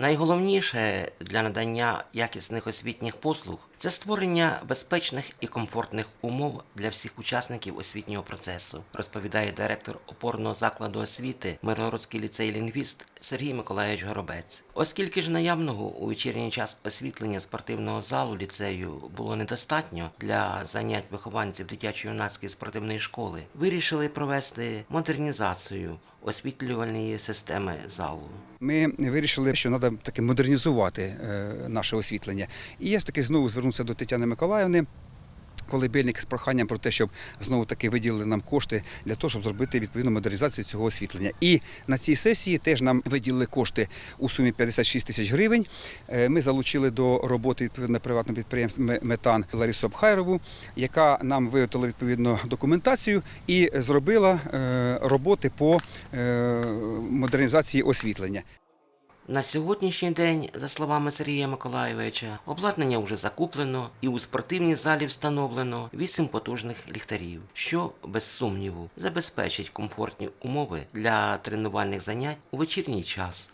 Найголовніше для надання якісних освітніх послуг це створення безпечних і комфортних умов для всіх учасників освітнього процесу, розповідає директор опорного закладу освіти Миргородський ліцей лінгвіст Сергій Миколаївич Горобець. Оскільки ж наявного у вечірній час освітлення спортивного залу ліцею було недостатньо для занять вихованців дитячо-юнацької спортивної школи, вирішили провести модернізацію освітлювальної системи залу. Ми вирішили, що треба таки модернізувати е, наше освітлення. І я ж таки знову звернувся до Тетяни Миколаївни. Колибельник з проханням про те, щоб знову таки виділили нам кошти для того, щоб зробити відповідну модернізацію цього освітлення. І на цій сесії теж нам виділили кошти у сумі 56 тисяч гривень. Е, Ми залучили до роботи відповідно приватного підприємства Метан Ларису Абхайрову, яка нам виготовила відповідну документацію і зробила е, роботи по е, модернізації освітлення. На сьогоднішній день, за словами Сергія Миколайовича, обладнання вже закуплено і у спортивній залі встановлено 8 потужних ліхтарів, що, без сумніву, забезпечить комфортні умови для тренувальних занять у вечірній час.